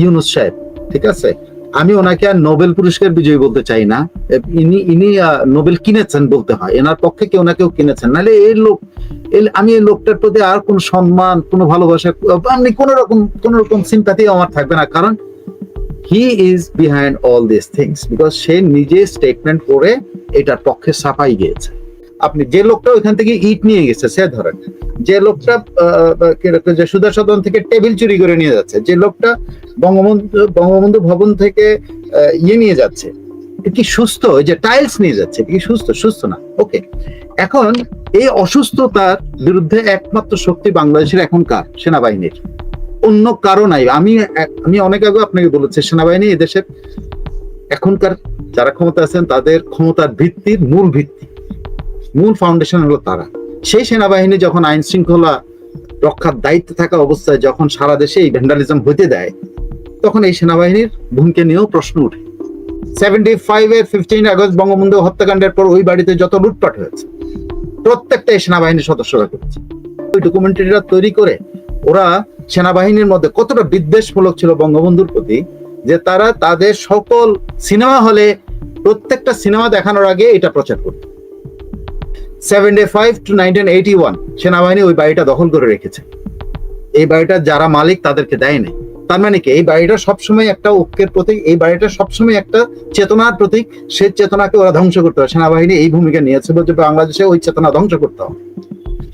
ইউনুস সাহেব, ঠিক আছে? আমি ওনাকে আর নোবেল পুরস্কার বিজয়ী বলতে চাই না। ইনি ইনি নোবেল কিনেছেন বলতে হয়। এনার পক্ষে কেউ না কেউ কিনেছেন। নাহলে এই লোক আমি এই লোকটার প্রতি আর কোন সম্মান, কোনো ভালোবাসা আপনি কোন রকম কোন রকম সিম্পাথি আমার থাকবে না। কারণ he is behind all this things because সে নিজে স্টেটমেন্ট করে এটার পক্ষে সাফাই গিয়েছে। আপনি যে লোকটা ওইখান থেকে ইট নিয়ে গেছে, সে ধরেন, যে লোকটা যে সুদা সদন থেকে টেবিল চুরি করে নিয়ে যাচ্ছে, যে লোকটা বঙ্গবন্ধু বঙ্গবন্ধু ভবন থেকে ইয়ে নিয়ে যাচ্ছে কি সুস্থ? ওই যে টাইলস নিয়ে যাচ্ছে কি সুস্থ? সুস্থ না ওকে এখন এই অসুস্থতার বিরুদ্ধে একমাত্র শক্তি বাংলাদেশের এখনকার সেনাবাহিনীর। অন্য কারও নাই। আমি আমি অনেক আগে আপনাকে বলেছি, সেনাবাহিনী এদেশের এখনকার যারা ক্ষমতা আছেন, তাদের ক্ষমতার ভিত্তির মূল ভিত্তি। মূল ফাউন্ডেশন হলো তারা। সেই সেনাবাহিনী যখন আইন শৃঙ্খলা রক্ষার দায়িত্বে থাকা অবস্থায় যখন সারা দেশে এই ভ্যান্ডালিজম হইতে দেয়, তখন এই সেনাবাহিনীর ভূমিকা নিয়েও প্রশ্ন উঠে সেভেন্টি ফাইভে ফিফটিন আগস্ট বঙ্গবন্ধু হত্যাকাণ্ডের পর ওই বাড়িতে যত লুটপাট হয়েছে, প্রত্যেকটা এই সেনাবাহিনীর সদস্যরা করেছে। ওই ডকুমেন্টারিটা তৈরি করে ওরা সেনাবাহিনীর মধ্যে কতটা বিদ্বেষমূলক ছিল বঙ্গবন্ধুর প্রতি, যে তারা তাদের সকল সিনেমা হলে প্রত্যেকটা সিনেমা দেখানোর আগে এটা প্রচার করত। সেনাবাহিনী ওই বাড়িটা দখল করে রেখেছে। এই বাড়িটা যারা মালিক তাদেরকে দেয়নি তার মানে কি? এই বাড়িটা সবসময় একটা ঐক্যের প্রতীক, এই বাড়িটা সবসময় একটা চেতনার প্রতীক। সেই চেতনাকে ওরা ধ্বংস করতে হবে সেনাবাহিনী এই ভূমিকা নিয়েছে যে বাংলাদেশে ওই চেতনা ধ্বংস করতে হবে।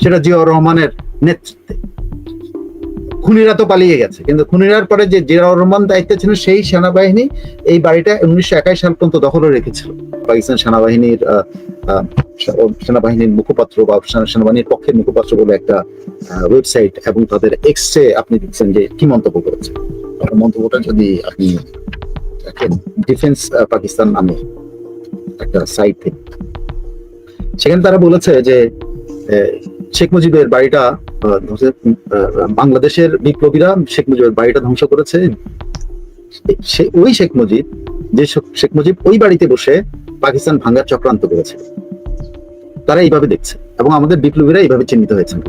সেটা জিয়াউর রহমানের নেতৃত্বে। খুনিরা তো পালিয়ে গেছে। কিন্তু খুনিরার পরে যে জিয়াউর রহমান দায়িত্বে ছিল সেই সেনাবাহিনী এই বাড়িটা উনিশশো একাশ সাল পর্যন্ত দখলে রেখেছিল। পাকিস্তান সেনাবাহিনীর সেনাবাহিনীর মুখপাত্র বা সেনাবাহিনীর পক্ষের মুখপাত্র বলে একটা ওয়েবসাইট এবং তাদের এক্সে আপনি দেখছেন যে কি মন্তব্য করেছে। মন্তব্যটা যদি আপনি ডিফেন্স পাকিস্তান নামে একটা সাইট থেকে সেখানে তারা বলেছে যে শেখ মুজিবের বাড়িটা বাংলাদেশের বিপ্লবীরা শেখ মুজিবের বাড়িটা ধ্বংস করেছে। সে, ওই শেখ মুজিব, যে শেখ- মুজিব ওই বাড়িতে বসে পাকিস্তান ভাঙ্গার চক্রান্ত করেছে। তারা এইভাবে দেখছে এবং আমাদের বিপ্লবীরা এইভাবে চিহ্নিত হয়েছেন।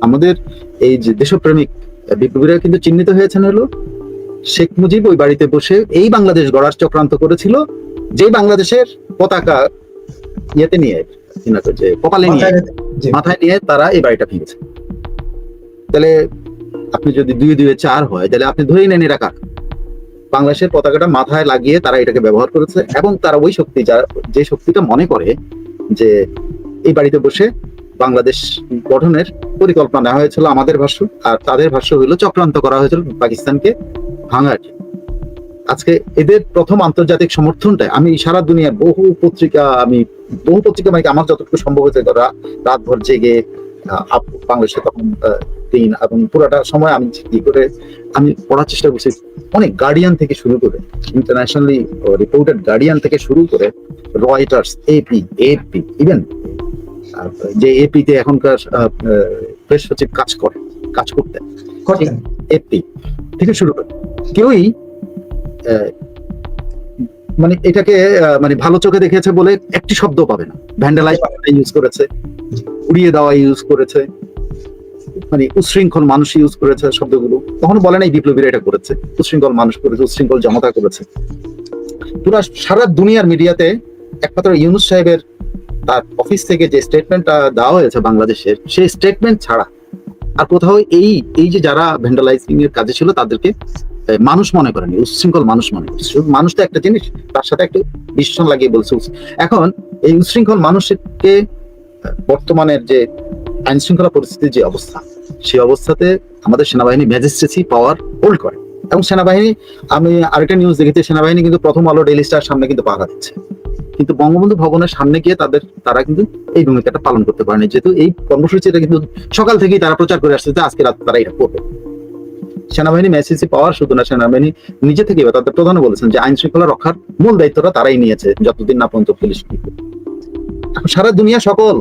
আমাদের এই যে দেশপ্রেমিক বিপ্লবীরা কিন্তু চিহ্নিত হয়েছেন হলো, শেখ মুজিব ওই বাড়িতে বসে এই বাংলাদেশ গড়ার চক্রান্ত করেছিল, যে বাংলাদেশের পতাকা ইয়েতে নিয়ে, যে কপালে নিয়ে মাথায় নিয়ে তারা এই বাড়িটা ভেঙেছে। তাহলে আপনি যদি দুই দুই চার হয়, তাহলে আপনি ধরেই নেন এরা কার? বাংলাদেশের পতাকাটা মাথায় লাগিয়ে তারা এটাকে ব্যবহার করেছে এবং তারা ওই শক্তি, যারা যে শক্তিটা মনে করে যে এই বাড়িতে বসে বাংলাদেশ গঠনের পরিকল্পনা নেওয়া হয়েছিল আমাদের ভাষ্য, আর তাদের ভাষ্য হইল চক্রান্ত করা হয়েছিল পাকিস্তানকে ভাঙার আজকে এদের প্রথম আন্তর্জাতিক সমর্থনটা আমি সারা দুনিয়ার বহু পত্রিকা, আমি বহু পত্রিকা মানে আমার যতটুকু সম্ভব হয়েছে রাতভর জেগে বাংলাদেশে তখন দিন এবং পুরোটা সময় আমি কি করে আমি পড়ার চেষ্টা করছি। অনেক গার্ডিয়ান থেকে শুরু করে ইন্টারন্যাশনালি রিপোর্টেড গার্ডিয়ান থেকে শুরু করে রয়টার্স এপি এপি ইভেন যে এপি তে এখনকার প্রেস সচিব কাজ করে কাজ করতে। এপি থেকে শুরু করে। কেউই মানে এটাকে মানে ভালো চোখে দেখেছে বলে একটি শব্দ পাবে না। ভ্যান্ডালাইজ ইউজ করেছে। উড়িয়ে দেওয়া ইউজ করেছে। মানে উশৃঙ্খল মানুষ ইউজ করেছে শব্দগুলো। কখনো বলে নাই বিপ্লবীরা এটা করেছে। উশৃঙ্খল মানুষ করেছে, উশৃঙ্খল জনতা করেছে। পুরা সারা দুনিয়ার মিডিয়াতে একমাত্র ইউনুস সাহেবের তার অফিস থেকে যে স্টেটমেন্টটা দেওয়া হয়েছে বাংলাদেশের সেই স্টেটমেন্ট ছাড়া আর কোথাও এই এই যে যারা ভ্যান্ডালাইজিং এর কাজে ছিল তাদেরকে মানুষ মনে করেনি উচ্ছৃঙ্খল মানুষ মনে করে শুধু মানুষ তো একটা জিনিস, তার সাথে একটু বিশ্লেষণ লাগিয়ে বলছে। এখন এই উচ্ছৃঙ্খল মানুষকে বর্তমানের যে আইন শৃঙ্খলা পরিস্থিতির যে অবস্থা, সেই অবস্থাতে আমাদের সেনাবাহিনী ম্যাজিস্ট্রেসি পাওয়ার হোল্ড করে। এবং সেনাবাহিনী, আমি আরেকটা নিউজ দেখেছি, সেনাবাহিনী কিন্তু প্রথম আলো ডেইলি স্টার সামনে কিন্তু পাহারা দিচ্ছে। কিন্তু বঙ্গবন্ধু ভবনের সামনে গিয়ে তাদের, তারা কিন্তু এই ভূমিকাটা পালন করতে পারেনি। যেহেতু এই কর্মসূচিটা কিন্তু সকাল থেকেই তারা প্রচার করে আসছে যে আজকে রাত তারা এটা করবে। সেনাবাহিনী মেসেজি পাওয়ার শুধু না সেনাবাহিনী নিজে থেকে তাদের প্রধান বলেছেন যে আইন শৃঙ্খলা রক্ষার মূল দায়িত্বটা তারাই নিয়েছে, যতদিন না পর্যন্ত পুলিশ সারা দুনিয়া সকল,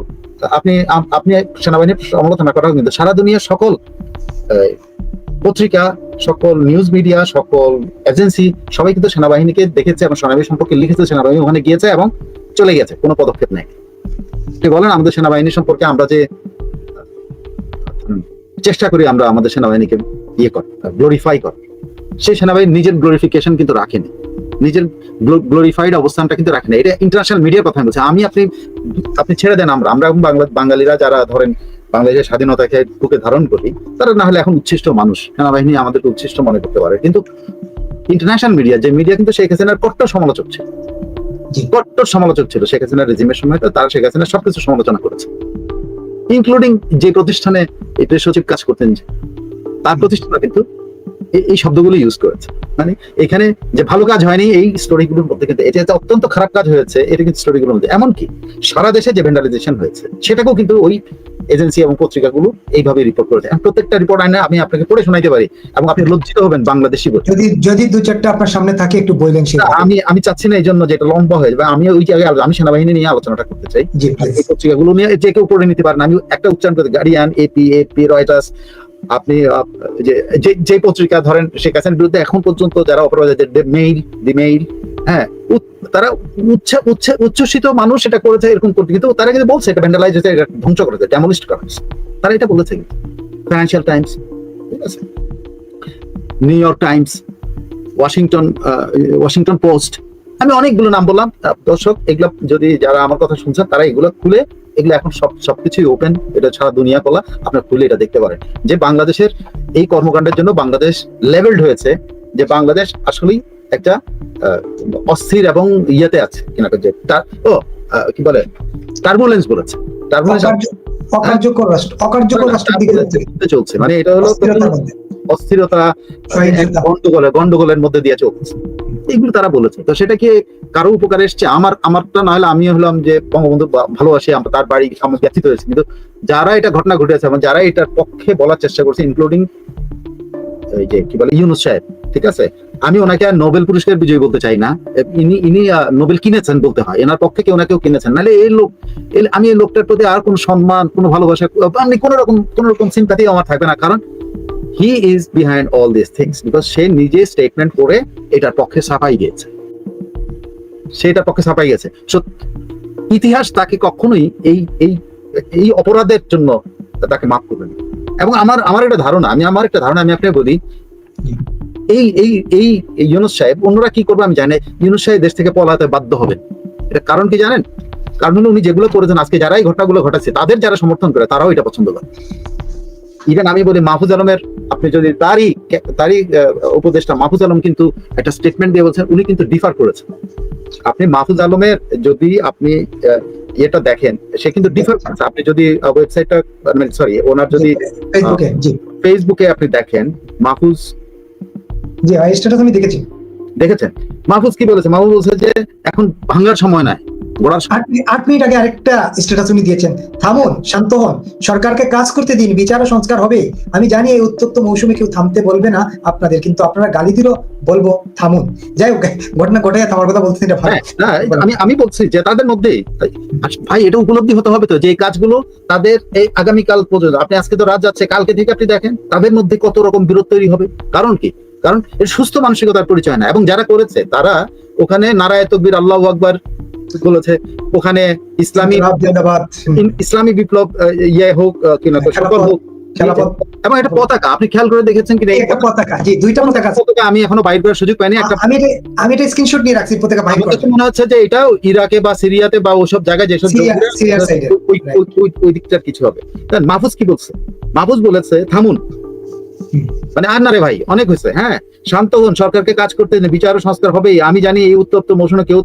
আপনি আপনি সেনাবাহিনীর সমালোচনা করা কিন্তু সারা দুনিয়া সকল পত্রিকা, সকল নিউজ মিডিয়া সকল এজেন্সি সবাই কিন্তু সেনাবাহিনীকে দেখেছে এবং সেনাবাহিনী সম্পর্কে লিখেছে, সেনাবাহিনী ওখানে গিয়েছে এবং চলে গেছে, কোনো পদক্ষেপ নেই। বলেন, আমাদের সেনাবাহিনী সম্পর্কে আমরা যে চেষ্টা করি আমরা আমাদের সেনাবাহিনীকে ইয়ে কর গ্লোরিফাই কর সেই সেনাবাহিনী নিজের গ্লোরিফিকেশন কিন্তু রাখেনি। নিজের গ্লোরিফাইড অবস্থানটা কিন্তু রাখেনি এটা ইন্টারন্যাশনাল মিডিয়ার কথা বলছি। আমি আপনি আপনি ছেড়ে দেন আমরা। আমরা এখন বাঙালিরা যারা ধরেন বাংলাদেশের স্বাধীনতাকে বুকে ধারণ করি তারা না হলে এখন উচ্ছিষ্ট মানুষ। সেনাবাহিনী আমাদেরকে উচ্ছিষ্ট মনে করতে পারে। কিন্তু ইন্টারন্যাশনাল মিডিয়া যে মিডিয়া কিন্তু শেখ হাসিনার কট্টর সমালোচক ছিল। কট্টর সমালোচক ছিল শেখ হাসিনার রেজিমের সময় তো তারা শেখ হাসিনার সবকিছু সমালোচনা করেছে। ইনক্লুডিং যে প্রতিষ্ঠানে এই প্রেস সচিব কাজ করতেন তার প্রতিষ্ঠানটা কিন্তু এই- শব্দগুলো ইউজ করেছে। মানে এখানে যে ভালো কাজ হয়নি এই স্টোরিগুলোর মধ্যে কিন্তু এটা যে অত্যন্ত খারাপ কাজ হয়েছে এটা কিন্তু স্টোরিগুলোর মধ্যে। এমনকি সারা দেশে যে ভেন্ডালাইজেশন হয়েছে সেটাকেও কিন্তু ওই এজেন্সি এবং পত্রিকাগুলো এইভাবে রিপোর্ট করেছে। এখন প্রত্যেকটা রিপোর্ট আইনে আমি আপনাকে পড়ে শোনাইতে পারি এবং আপনি লজ্জিত হবেন বাংলাদেশি বলে যদি যদি দু চারটা আপনার সামনে থাকে একটু বলবেন সেটা। আমি আমি চাচ্ছি না এই জন্য যে এটা লম্বা হয়ে যাবে। আমি ওই জায়গায় আমি সেনাবাহিনী নিয়ে আলোচনাটা করতে চাই। প্লিজ। পত্রিকাগুলো নিয়ে যে কেউ পড়ে নিতে পারেন। আমি একটা উচ্চারণ করতে গার্ডিয়ান এপি এপি রয়টার্স আপনি যে, যে- পত্রিকা ধরেন শেখ হাসিনার বিরুদ্ধে এখন পর্যন্ত যারা অপরাধ মেইল, দি মেইল হ্যাঁ তারা উচ্চ উচ্চ উচ্ছ্বসিত মানুষ এটা করেছে এরকম করতে, কিন্তু তারা কিন্তু বলছে এটা ভ্যান্ডালাইজ হয়েছে, এটা ধ্বংস করেছে ডেমোলিস্ট করা হয়েছে। তারা এটা বলেছে কিন্তু। ফাইন্যান্সিয়াল টাইমস ঠিক আছে? New York Times Washington Washington Post আমি অনেকগুলো নাম বললাম। দর্শক এগুলো যদি যারা আমার কথা শুনছেন তারা এগুলো খুলে এগুলো এখন সব সবকিছুই ওপেন এটা সারা দুনিয়া খোলা আপনার খুলে এটা দেখতে পারেন। যে বাংলাদেশের এই কর্মকাণ্ডের জন্য বাংলাদেশ লেভেলড হয়েছে যে বাংলাদেশ আসলেই একটা অস্থির এবং ইয়েতে আছে কিনা যে তার ও কি বলে টার্বুলেন্স বলেছে। টার্বুলেন্স অকার্যকর রাষ্ট্র অকার্যকর যাচ্ছে। চলছে। মানে এটা হলো অস্থিরতা। গন্ডগোলের গন্ডগোলের মধ্যে দিয়ে চলছে। এগুলো তারা বলেছে। তো সেটা কি কারও উপকারে এসছে? আমার, আমারটা না হলে আমি হলাম যে বঙ্গবন্ধু ভালোবাসি, আমরা তার বাড়ি আমার ব্যথিত হয়েছে। কিন্তু যারা এটা ঘটনা ঘটেছে এবং যারা এটার পক্ষে বলার চেষ্টা করছে ইনক্লুডিং এই যে কি বলে, ইউনুস সাহেব, ঠিক আছে? আমি ওনাকে আর নোবেল পুরস্কার বিজয়ী বলতে চাই না। ইনি ইনি নোবেল কিনেছেন বলতে হয়। এনার পক্ষে কেউ না কেউ কিনেছেন। নাহলে এই লোক আমি এই লোকটার প্রতি আর কোনো সম্মান, কোনো ভালোবাসা আমি কোনো রকম কোনো রকম চিন্তাতেই আমার থাকবে না। কারণ he is behind all this things because সে নিজে স্টেটমেন্ট করে এটার পক্ষে ছাপাই গিয়েছে সেটার পক্ষে ছাপাই গেছে। So, ইতিহাস তাকে কখনোই এই এই এই অপরাধের জন্য তাকে মাফ করবে না। এবং আমার আমার একটা ধারণা আমি আমার একটা ধারণা আমি আপনাকে বলি এই এই এই ইউনুস সাহেব অন্যরা কি করবে আমি জানি। ইউনুস সাহেব দেশ থেকে পলাতে বাধ্য হবেন। এটা কারণ কি জানেন? কারণ উনি যেগুলো করেছেন আজকে যারা এই ঘটনাগুলো ঘটাচ্ছে তাদের যারা সমর্থন করে তারাও এটা পছন্দ করে। ইভেন আমি বলি মাহফুজ আলমের আপনি যদি তারই তারই উপদেষ্টা মাহফুজ আলম কিন্তু একটা স্টেটমেন্ট দিয়ে বলছেন উনি কিন্তু ডিফার করেছেন। আপনি মাহফুজ আলমের যদি আপনি ইয়েটা দেখেন সে কিন্তু ডিফার করেছে। আপনি যদি ওয়েবসাইটটা সরি ওনার যদি ফেসবুকে আপনি দেখেন মাহফুজ জি স্ট্যাটাস আমি দেখেছি। দেখেছেন? মাহফুজ কি বলেছে? মাহফুজ বলছে যে এখন ভাঙার সময় নাই। আট মিনিট আগে আরেকটা স্ট্যাটাস উনি দিয়েছেন। থামুন শান্ত হন। সরকারকে কাজ করতে দিন বিচার ও সংস্কার হবে। আমি জানি এই উত্তপ্ত মৌসুমে কেউ থামতে বলবে না আপনাদের কিন্তু আপনারা গালি দিলেও বলব থামুন। যাই হোক ঘটনা ঘটে থামার কথা এটা ভালো। হ্যাঁ, আমি আমি বলছি যে তাদের মধ্যে ভাই এটা উপলব্ধি হতে হবে তো যে এই কাজগুলো তাদের এই আগামীকাল পর্যন্ত আপনি আজকে তো রাত যাচ্ছে কালকে থেকে আপনি দেখেন তাদের মধ্যে কত রকম বিরোধ তৈরি হবে। কারণ কি? কারণ এর সুস্থ মানসিকতার পরিচয় না। এবং যারা করেছে তারা ওখানে নারায় তকবির আল্লাহ আকবার বলেছে ওখানে ইসলামী ইসলামী বিপ্লব ইয়ে হোক আহ, কি না হোক এবং এটা পতাকা আপনি খেয়াল করে দেখেছেন কিনা? একটা পতাকা জি দুইটা পতাকা পতাকা আমি এখনও বাইর করার সুযোগ পাইনি একটা আমি এটা আমি এটা স্ক্রিনশট নিয়ে রাখছি পতাকা বাইর আমার মনে হচ্ছে যে এটাও ইরাকে বা সিরিয়াতে বা ওসব জায়গায় যেসব ওই- দিকটার কিছু হবে। মাহফুজ কি বলছে? মাহফুজ বলেছে থামুন। মানে আর না রে ভাই অনেক হয়েছে হ্যাঁ? শান্ত হন সরকারকে কাজ করতে দিন, বিচার ও সংস্কার হবেই। আমি জানি এই উত্তপ্ত মৌসুমে কেউ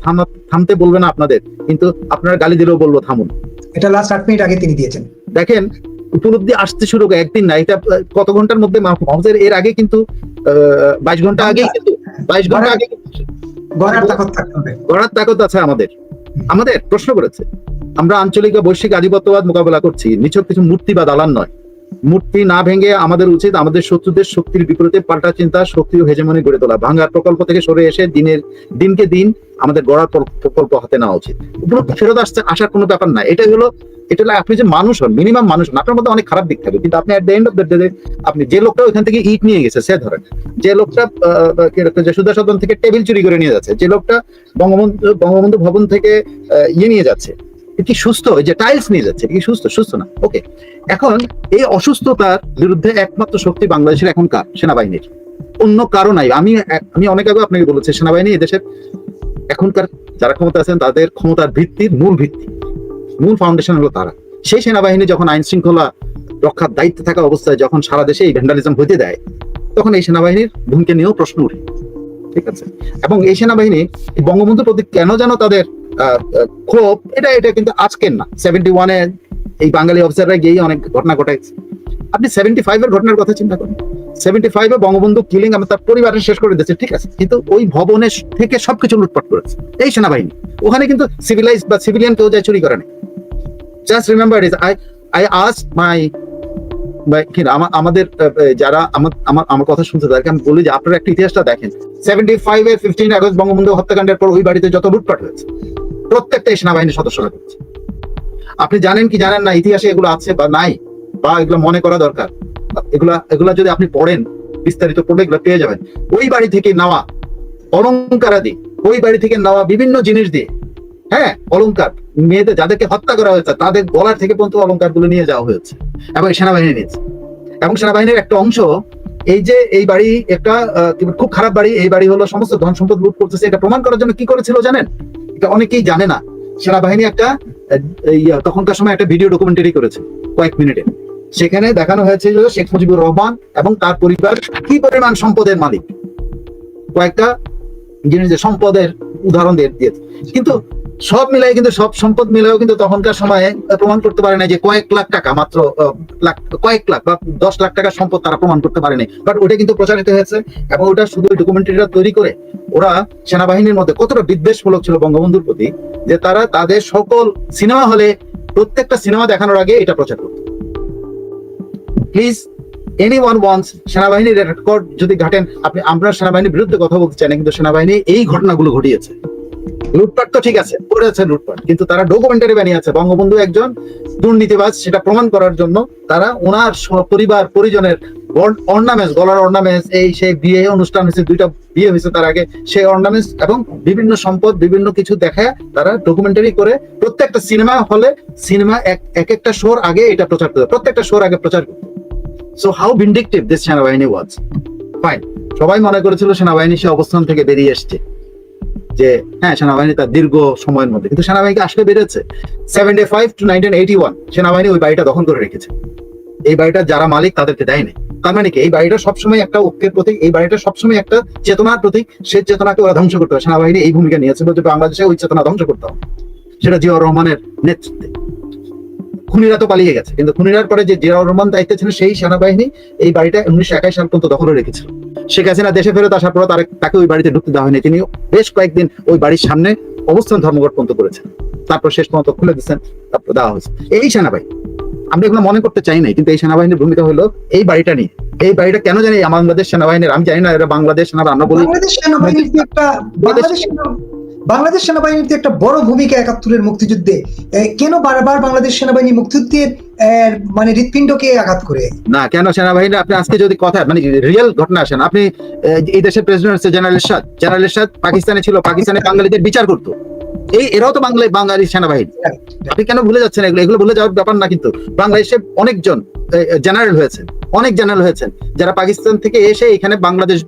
থামতে বলবে না আপনাদের কিন্তু আপনারা গালি দিলেও বলব থামুন। এটা লাস্ট আট মিনিট আগে তিনি দিয়েছেন। দেখেন উপলব্ধি আসতে শুরু করে একদিন না এটা কত ঘণ্টার মধ্যে মাহফুজ মাহফুজের এর আগে কিন্তু বাইশ ঘণ্টা আগে কিন্তু বাইশ ঘণ্টা আগে কিন্তু গড়ার তাকত গড়ার তাকত আছে আমাদের। আমাদের প্রশ্ন করেছে আমরা আঞ্চলিক বা বৈশ্বিক আধিপত্যবাদ মোকাবেলা করছি নিছক কিছু মূর্তি বা দালান নয়। মূর্তি না ভেঙে আমাদের উচিত আমাদের শত্রুদের শক্তির বিপরীতে পাল্টা চিন্তা, শক্তি ও হেজেমনি গড়ে তোলা। ভাঙার প্রকল্প থেকে সরে এসে দিনের দিনকে দিন আমাদের গড়ার প্রকল্প হাতে নেওয়া উচিত। উপলব্ধি ফেরত আসছে আসার কোনো ব্যাপার না এটা হলো এটা আপনি যে মানুষ হন মিনিমাম মানুষ হন, আপনার মধ্যে অনেক খারাপ দিক থাকে কিন্তু আপনি at the end of the day আপনি যে লোকটা ওইখান থেকে ইট নিয়ে গেছে, সে ধরেন, যে লোকটা একটা যশোদা সদন থেকে টেবিল চুরি করে নিয়ে যাচ্ছে, যে লোকটা বঙ্গবন্ধু বঙ্গবন্ধু ভবন থেকে ইয়ে নিয়ে যাচ্ছে কি সুস্থ? যে টাইলস নিয়ে যাচ্ছে কি সুস্থ? সুস্থ না। ওকে এখন এই অসুস্থতার বিরুদ্ধে একমাত্র শক্তি বাংলাদেশের এখন কার সেনাবাহিনীর। অন্য কারও নাই। আমি আমি অনেক আগে আপনাকে বলেছি, সেনাবাহিনী এদেশের এখনকার যারা ক্ষমতা আছেন, তাদের ক্ষমতার ভিত্তির মূল ভিত্তি, মূল ফাউন্ডেশন হলো তারা। সেই সেনাবাহিনী যখন আইন শৃঙ্খলা রক্ষার দায়িত্বে থাকা অবস্থায় যখন সারা দেশে এই ভ্যান্ডালিজম হইতে দেয়, তখন এই সেনাবাহিনীর ভূমিকা নিয়েও প্রশ্ন উঠে ঠিক আছে? এবং এই সেনাবাহিনী বঙ্গবন্ধুর প্রতি কেন যেন তাদের ক্ষোভ, এটা এটা কিন্তু আজকের না। সেভেন্টি ওয়ানে এই বাঙালি অফিসাররা গিয়ে অনেক ঘটনা ঘটাইছে। আপনি সেভেন্টি ফাইভের ঘটনার কথা চিন্তা করেন। সেভেন্টি ফাইভে বঙ্গবন্ধু কিলিং আমি তার পরিবারের শেষ করে দিয়েছে, ঠিক আছে? কিন্তু ওই ভবনের থেকে সবকিছু লুটপাট করেছে। এই সেনাবাহিনী। ওখানে কিন্তু সিভিলাইজ বা সিভিলিয়ান কেউ যায় চুরি করে না। Just remember is I I as my আমাদের যারা আমার আমার কথা শুনতে তাদেরকে আমি বলি যে আপনারা একটা ইতিহাসটা দেখেন। Seventy five fifteen August Bangabandhu হত্যাকাণ্ডের পর ওই বাড়িতে যত লুটপাট হয়েছে প্রত্যেকটা এই সেনাবাহিনীর সদস্যরা করেছে আপনি জানেন কি জানেন না, ইতিহাসে এগুলো আছে বা নাই, বা এগুলো মনে করা দরকার। এগুলা এগুলা যদি আপনি পড়েন, বিস্তারিত পড়লে এগুলো পেয়ে যাবেন। ওই বাড়ি থেকে নেওয়া অলঙ্কারাদি ওই বাড়ি থেকে নেওয়া বিভিন্ন জিনিস দিয়ে হ্যাঁ অলংকার। মেয়েদের যাদেরকে হত্যা করা হয়েছে, তাদের গলার থেকে পর্যন্ত অলংকারগুলো নিয়ে যাওয়া হয়েছে এবং সেনাবাহিনী নিয়েছে। এবং সেনাবাহিনীর একটা অংশ, এই যে এই বাড়ি একটা খুব খারাপ বাড়ি, এই বাড়ি হলো সমস্ত ধন সম্পদ লুট করতেছে, এটা প্রমাণ করার জন্য কি করেছিল জানেন? এটা অনেকেই জানে না। সেনাবাহিনী একটা তখনকার সময় একটা ভিডিও ডকুমেন্টারি করেছে, কয়েক মিনিটে। সেখানে দেখানো হয়েছে যে শেখ মুজিবুর রহমান এবং তার পরিবার কি পরিমাণ সম্পদের মালিক। কয়েকটা জিনিস সম্পদের উদাহরণ দিয়ে দিয়েছে। কিন্তু সব মিলাই কিন্তু, সব সম্পদ মিলাও কিন্তু তখনকার সময়ে প্রমাণ করতে পারে না যে কয়েক লাখ টাকা, মাত্র কয়েক লাখ বা দশ লাখ টাকার সম্পদ তারা প্রমাণ করতে পারেনি বাট ওটা কিন্তু প্রচারিত হয়েছে এবং ওটা শুধু ডকুমেন্টারিটা তৈরি করে ওরা সেনাবাহিনীর মধ্যে কতটা বিদ্বেষমূলক ছিল বঙ্গবন্ধুর প্রতি যে তারা তাদের সকল সিনেমা হলে প্রত্যেকটা সিনেমা দেখানোর আগে এটা প্রচার করত। প্লিজ এনি ওয়ান ওয়ান্স সেনাবাহিনীর রেকর্ড যদি ঘাটেন, আপনি আমরা সেনাবাহিনীর বিরুদ্ধে কথা বলতে চাই না কিন্তু সেনাবাহিনী এই ঘটনাগুলো ঘটিয়েছে। লুটপাট তো ঠিক আছে করেছে লুটপাট। কিন্তু তারা ডকুমেন্টারি বানিয়েছে বঙ্গবন্ধু একজন দুর্নীতিবাজ, সেটা প্রমাণ করার জন্য তারা ওনার পরিবার পরিজনের অর্নামেন্টস, গলার অর্নামেন্টস, এই সেই বিয়ে অনুষ্ঠান হয়েছে, দুইটা বিয়ে হয়েছে তার আগে। সেই অর্নামেন্টস এবং বিভিন্ন সম্পদ, বিভিন্ন কিছু দেখায় তারা ডকুমেন্টারি করে। প্রত্যেকটা সিনেমা হলে সিনেমা এক এক একটা শোর আগে এটা প্রচার করতো প্রত্যেকটা শোর আগে প্রচার করতো সো হাউ ভিন্ডিকটিভ দিস সেনাবাহিনী ওয়াজ ফাইন সবাই মনে করেছিল সেনাবাহিনী সে অবস্থান থেকে বেরিয়ে এসছে। যে হ্যাঁ সেনাবাহিনী তার দীর্ঘ সময়ের মধ্যে। কিন্তু সেনাবাহিনীকে আসলে বেড়েছে seventy five to nineteen eighty one সেনাবাহিনী ওই বাড়িটা দখল করে রেখেছে। এই বাড়িটা যারা মালিক তাদেরকে দেয়নি। তার মানে কি? এই বাড়িটা সবসময় একটা ঐক্যের প্রতীক, এই বাড়িটা সবসময় একটা চেতনার প্রতীক। সেই চেতনাকে ওরা ধ্বংস করতে হবে সেনাবাহিনী এই ভূমিকা নিয়েছিল যে বাংলাদেশে ওই চেতনা ধ্বংস করতে হবে সেটা জিয়াউর রহমানের নেতৃত্বে। খুনিরা তো পালিয়ে গেছে। কিন্তু খুনিরার পরে যে জিয়াউর রহমান দায়িত্বে ছিল, সেই সেনাবাহিনী এই বাড়িটা উনিশশো একাশ সাল পর্যন্ত দখলে রেখেছিল। শেখ হাসিনা দেশে ফেরত আসার পর তার তাকে ওই বাড়িতে ঢুকতে দেওয়া হয়নি। তিনি বেশ কয়েকদিন ওই বাড়ির সামনে অবস্থান ধর্মঘট পর্যন্ত করেছেন। তারপর শেষ পর্যন্ত খুলে দিচ্ছেন তারপর দেওয়া হয়েছে। এই সেনাবাহিনী আমরা এগুলো মনে করতে চাই নাই কিন্তু এই সেনাবাহিনীর ভূমিকা হলো এই বাড়িটা নিয়ে। এই বাড়িটা কেন জানি বাংলাদেশ সেনাবাহিনীর আমি জানি না এটা বাংলাদেশ সেনাবাহিনী আমরা বলি বাংলাদেশ সেনাবাহিনীর একটা বাংলাদেশ সেনা- বাংলাদেশ সেনাবাহিনীর তো একটা বড় ভূমিকা একাত্তরের মুক্তিযুদ্ধে কেন বারবার বাংলাদেশ সেনাবাহিনী মুক্তিযুদ্ধের মানে হৃৎপিণ্ডকে আঘাত করে? না, কেন সেনাবাহিনী আপনি আজকে যদি কথা মানে রিয়েল ঘটনা আসেন, আপনি এই দেশের president general Ershad general Ershad পাকিস্তানে ছিল, পাকিস্তানে বাঙালিদের বিচার করতো। এই এরাও তো বাংলায় বাঙালি সেনাবাহিনী। আপনি কেন ভুলে যাচ্ছেন এগুলো? এগুলো ভুলে যাওয়ার ব্যাপার না কিন্তু। বাংলাদেশে অনেকজন জেনারেল হয়েছে। অনেক জেনারেল হয়েছেন। যারা পাকিস্তান থেকে এসে এখানে বাংলাদেশ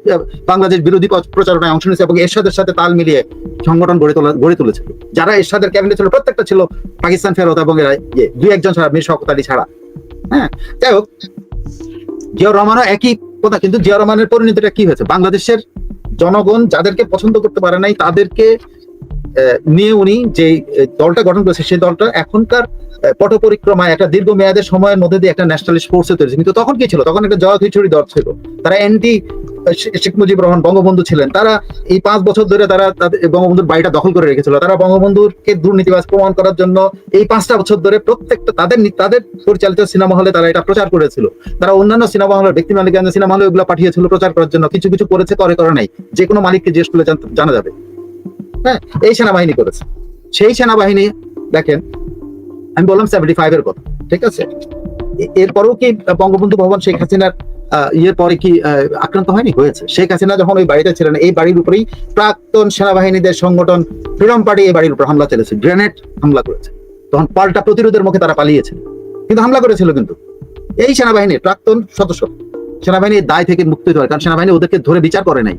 বাংলাদেশ বিরোধী প্রচারণায় অংশ নিয়েছে এবং এরশাদের সাথে তাল মিলিয়ে সংগঠন গড়ে তোলা গড়ে তুলেছিল যারা এরশাদের ক্যাবিনেট ছিল প্রত্যেকটা ছিল পাকিস্তান ফেরত এবং এরা দুই একজন ছাড়া মীর শওকত আলী ছাড়া। হ্যাঁ? যাই হোক জিয়াউর রহমানও একই কথা কিন্তু জিয়াউর রহমানের পরিণতিটা কি হয়েছে? বাংলাদেশের জনগণ যাদেরকে পছন্দ করতে পারে নাই তাদেরকে নিয়ে উনি যে দলটা গঠন করেছে, সেই দলটা এখনকার পট পরিক্রমায় একটা দীর্ঘ মেয়াদের সময়ের মধ্যে দিয়ে একটা ন্যাশনালিস্ট ফোর্সে তৈরি কিন্তু তখন কি ছিল? তখন একটা জয় খিচুড়ি দল ছিল। তারা এন্টি শেখ মুজিবুর রহমান বঙ্গবন্ধু ছিলেন। তারা এই পাঁচ বছর ধরে তারা বঙ্গবন্ধুর বাড়িটা দখল করে রেখেছিল। তারা বঙ্গবন্ধুরকে দুর্নীতিবাজ প্রমাণ করার জন্য এই পাঁচটা বছর ধরে প্রত্যেকটা তাদের তাদের পরিচালিত সিনেমা হলে তারা এটা প্রচার করেছিল। তারা অন্যান্য সিনেমা হলের ব্যক্তি মালিকানা সিনেমা হলে ওগুলো পাঠিয়েছিল প্রচার করার জন্য। কিছু কিছু করেছে, করে করে নাই। যে কোনো মালিককে জিজ্ঞেস করলে জানা যাবে। হ্যাঁ এই সেনাবাহিনী করেছে। সেই সেনাবাহিনী, দেখেন, আমি বললাম সেভেন্টি ফাইভ এর কথা, ঠিক আছে? এরপরেও কি বঙ্গবন্ধু ভবন শেখ হাসিনার ইয়ের পরে কি আক্রান্ত হয়নি? হয়েছে। শেখ হাসিনা যখন ওই বাড়িতে ছিলেন, এই বাড়ির উপরেই প্রাক্তন সেনাবাহিনীদের সংগঠন ফ্রিডম পার্টি এই বাড়ির উপর হামলা চলেছে গ্রেনেড হামলা করেছে। তখন পাল্টা প্রতিরোধের মুখে তারা পালিয়েছে কিন্তু হামলা করেছিল কিন্তু। এই সেনাবাহিনীর প্রাক্তন সদস্য, সেনাবাহিনীর দায় থেকে মুক্তি হয়, কারণ সেনাবাহিনী ওদেরকে ধরে বিচার করে নাই।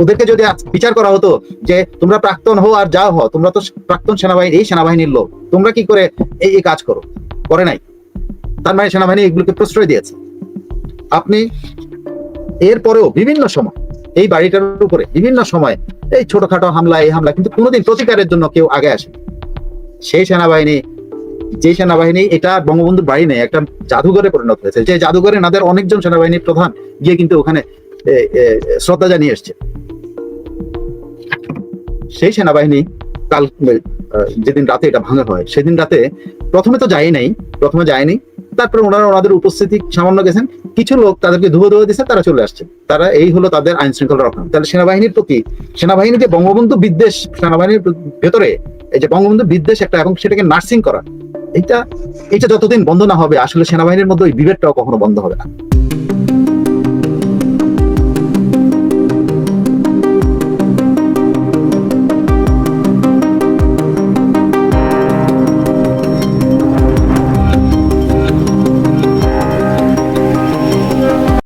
ওদেরকে যদি বিচার করা হতো যে তোমরা প্রাক্তন হও আর যা হও, তোমরা তো প্রাক্তন সেনাবাহিনী, এই সেনাবাহিনীর লোক, তোমরা কি করে এই এই কাজ করো? করে নাই। তার মানে সেনাবাহিনী এগুলোকে প্রশ্রয় দিয়েছে। আপনি এরপরেও বিভিন্ন সময় এই বাড়িটার উপরে বিভিন্ন সময় এই ছোটখাটো হামলা, এই হামলা কিন্তু কোনোদিন প্রতিকারের জন্য কেউ আগে আসে সেই সেনাবাহিনী, যে সেনাবাহিনী এটা বঙ্গবন্ধুর বাড়ি নেই, একটা জাদুঘরে পরিণত হয়েছে। যে জাদুঘরে নাদের অনেকজন সেনাবাহিনীর প্রধান গিয়ে কিন্তু ওখানে শ্রদ্ধা জানিয়ে এসছে। সেই সেনাবাহিনী কাল যেদিন রাতে এটা ভাঙা হয়, সেদিন রাতে প্রথমে তো যায়নি নাই, প্রথমে যায়নি। তারপরে ওনারা ওনাদের উপস্থিতি সামান্য গেছেন। কিছু লোক তাদেরকে ধুয়ে ধুয়ে দিচ্ছে তারা চলে আসছে। তারা এই হলো তাদের আইন শৃঙ্খলা রক্ষা। তাহলে সেনাবাহিনীর প্রতি সেনাবাহিনী যে বঙ্গবন্ধু বিদ্বেষ, সেনাবাহিনীর ভেতরে এই যে বঙ্গবন্ধু বিদ্বেষ একটা, এবং সেটাকে নার্সিং করা এটা এটা যতদিন বন্ধ না হবে, আসলে সেনাবাহিনীর মধ্যে ওই বিভেদটাও কখনো বন্ধ হবে না।